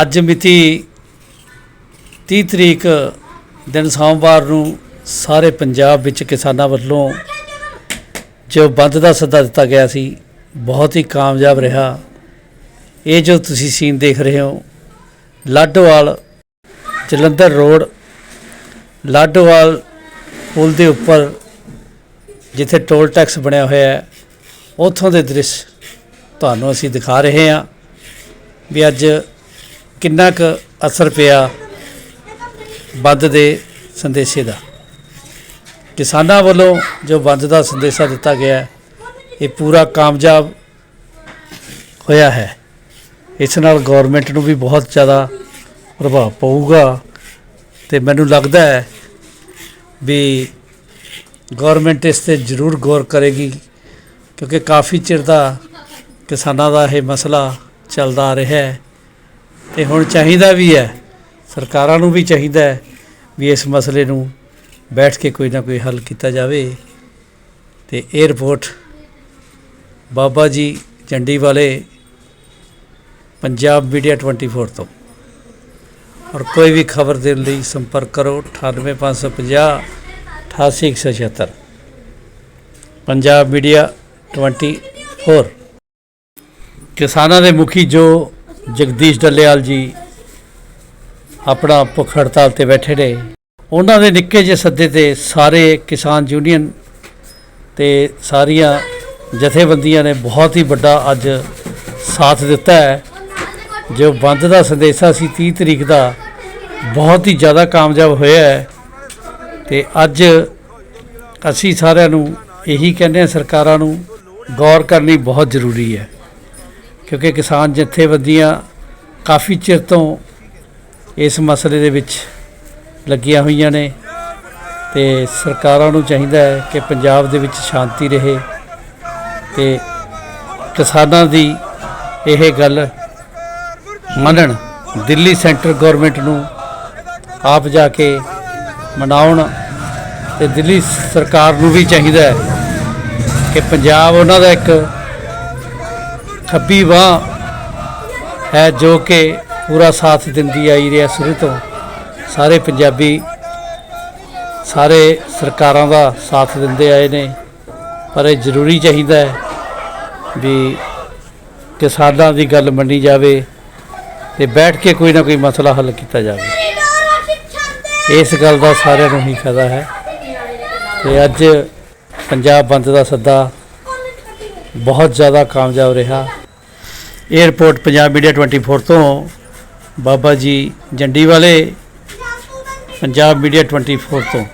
ਅੱਜ ਮਿਤੀ 30 ਤਰੀਕ ਦਿਨ ਸੋਮਵਾਰ ਨੂੰ ਸਾਰੇ ਪੰਜਾਬ ਵਿੱਚ ਕਿਸਾਨਾਂ ਵੱਲੋਂ ਜੋ ਬੰਦ ਦਾ ਸੱਦਾ ਦਿੱਤਾ ਗਿਆ ਸੀ, ਬਹੁਤ ਹੀ ਕਾਮਯਾਬ ਰਿਹਾ। ਇਹ ਜੋ ਤੁਸੀਂ ਸੀਨ ਦੇਖ ਰਹੇ ਹੋ, ਲਾਡੋਵਾਲ ਜਲੰਧਰ ਰੋਡ, ਲਾਡੋਵਾਲ ਪੁਲ ਦੇ ਉੱਪਰ ਜਿੱਥੇ ਟੋਲ ਟੈਕਸ ਬਣਿਆ ਹੋਇਆ ਹੈ, ਉੱਥੋਂ ਦੇ ਦ੍ਰਿਸ਼ ਤੁਹਾਨੂੰ ਅਸੀਂ ਦਿਖਾ ਰਹੇ ਹਾਂ ਵੀ ਅੱਜ ਕਿੰਨਾ ਕੁ ਅਸਰ ਪਿਆ ਬੰਦ ਦੇ ਸੰਦੇਸ਼ੇ ਦਾ? ਕਿਸਾਨਾਂ ਵੱਲੋਂ ਜੋ ਬੰਦ ਦਾ ਸੰਦੇਸ਼ਾ ਦਿੱਤਾ ਗਿਆ ਇਹ ਪੂਰਾ ਕਾਮਯਾਬ ਹੋਇਆ ਹੈ। ਇਸ ਨਾਲ ਗਵਰਨਮੈਂਟ ਨੂੰ ਵੀ ਬਹੁਤ ਜ਼ਿਆਦਾ ਪ੍ਰਭਾਵ ਪਊਗਾ ਤੇ ਮੈਨੂੰ ਲੱਗਦਾ ਹੈ ਵੀ ਗਵਰਨਮੈਂਟ ਇਸ ਤੇ ਜ਼ਰੂਰ ਗੌਰ ਕਰੇਗੀ, ਕਿਉਂਕਿ ਕਾਫੀ ਚਿਰ ਦਾ ਕਿਸਾਨਾਂ ਦਾ ਇਹ ਮਸਲਾ ਚੱਲਦਾ ਆ ਰਿਹਾ ਹੈ। ਤੇ ਹੁਣ ਚਾਹੀਦਾ ਵੀ ਹੈ, ਸਰਕਾਰਾਂ ਨੂੰ ਵੀ ਚਾਹੀਦਾ ਹੈ ਵੀ ਇਸ ਮਸਲੇ ਨੂੰ ਬੈਠ ਕੇ ਕੋਈ ਨਾ ਕੋਈ ਹੱਲ ਕੀਤਾ ਜਾਵੇ। ਤੇ ਇਹ ਰਿਪੋਰਟ ਬਾਬਾ ਜੀ ਚੰਡੀ ਵਾਲੇ ਪੰਜਾਬ ਮੀਡੀਆ 24 ਤੋਂ। ਔਰ ਕੋਈ ਵੀ ਖਬਰ ਦੇਣ ਲਈ ਸੰਪਰਕ ਕਰੋ 98550 88176 ਪੰਜਾਬ ਮੀਡੀਆ 24 ਕਿਸਾਨਾਂ ਦੇ ਮੁਖੀ ਜੋ ਜਗਦੀਸ਼ ਡੱਲੇਵਾਲ ਜੀ ਆਪਣਾ ਭੁੱਖ ਹੜਤਾਲ ਤੇ ਬੈਠੇ ਨੇ। ਉਹਨਾਂ ਦੇ ਨਿੱਕੇ ਜਿਹੇ ਸੱਦੇ ਤੇ ਸਾਰੇ ਕਿਸਾਨ ਯੂਨੀਅਨ ਤੇ ਸਾਰੀਆਂ ਜਥੇਬੰਦੀਆਂ ਨੇ ਬਹੁਤ ਹੀ ਵੱਡਾ ਅੱਜ ਸਾਥ ਦਿੱਤਾ ਹੈ। ਜੋ ਬੰਦ ਦਾ ਸੰਦੇਸ਼ਾ ਸੀ 30 ਤਰੀਕ ਦਾ, ਬਹੁਤ ਹੀ ਜ਼ਿਆਦਾ ਕਾਮਯਾਬ ਹੋਇਆ ਹੈ ਤੇ ਅੱਜ ਅਸੀਂ ਸਾਰਿਆਂ ਨੂੰ ਇਹੀ ਕਹਿੰਦੇ ਹਾਂ, ਸਰਕਾਰਾਂ ਨੂੰ ਗੌਰ ਕਰਨੀ ਬਹੁਤ ਜ਼ਰੂਰੀ ਹੈ। ਕਿਉਂਕਿ ਕਿਸਾਨ ਜਥੇਬੰਦੀਆਂ ਕਾਫੀ ਚਿਰ ਤੋਂ ਇਸ ਮਸਲੇ ਦੇ ਵਿੱਚ ਲੱਗੀਆਂ ਹੋਈਆਂ ਨੇ ਤੇ ਸਰਕਾਰਾਂ ਨੂੰ ਚਾਹੀਦਾ ਹੈ ਕਿ ਪੰਜਾਬ ਦੇ ਵਿੱਚ ਸ਼ਾਂਤੀ ਰਹੇ ਤੇ ਕਿਸਾਨਾਂ ਦੀ ਇਹ ਗੱਲ ਮੰਨਣ। ਦਿੱਲੀ ਸੈਂਟਰ ਗਵਰਨਮੈਂਟ ਨੂੰ ਆਪ ਜਾ ਕੇ ਮਨਾਉਣ ਤੇ ਦਿੱਲੀ ਸਰਕਾਰ ਨੂੰ ਵੀ ਚਾਹੀਦਾ ਹੈ ਕਿ ਪੰਜਾਬ ਉਹਨਾਂ ਦਾ ਇੱਕ ਖੱਬੀ ਬਾਹ ਹੈ ਜੋ ਕਿ ਪੂਰਾ ਸਾਥ ਦਿੰਦੀ ਆਈ ਰਿਹਾ ਸ਼ੁਰੂ ਤੋਂ। ਸਾਰੇ ਪੰਜਾਬੀ, ਸਾਰੇ ਸਰਕਾਰਾਂ ਦਾ ਸਾਥ ਦਿੰਦੇ ਆਏ ਨੇ। ਪਰ ਇਹ ਜ਼ਰੂਰੀ ਚਾਹੀਦਾ ਹੈ ਵੀ ਕਿਸਾਨਾਂ ਦੀ ਗੱਲ ਮੰਨੀ ਜਾਵੇ ਤੇ ਬੈਠ ਕੇ ਕੋਈ ਨਾ ਕੋਈ ਮਸਲਾ ਹੱਲ ਕੀਤਾ ਜਾਵੇ। ਇਸ ਗੱਲ ਦਾ ਸਾਰਿਆਂ ਨੂੰ ਹੀ ਫਾਇਦਾ ਹੈ। ਤੇ ਅੱਜ ਪੰਜਾਬ ਬੰਦ ਦਾ ਸੱਦਾ ਬਹੁਤ ਜ਼ਿਆਦਾ ਕਾਮਯਾਬ ਰਿਹਾ। ਇਹ ਪੰਜਾਬ ਮੀਡੀਆ 24 ਤੋਂ ਬਾਬਾ ਜੀ ਜੰਡੀ ਵਾਲੇ ਪੰਜਾਬ ਮੀਡੀਆ 24 ਤੋਂ।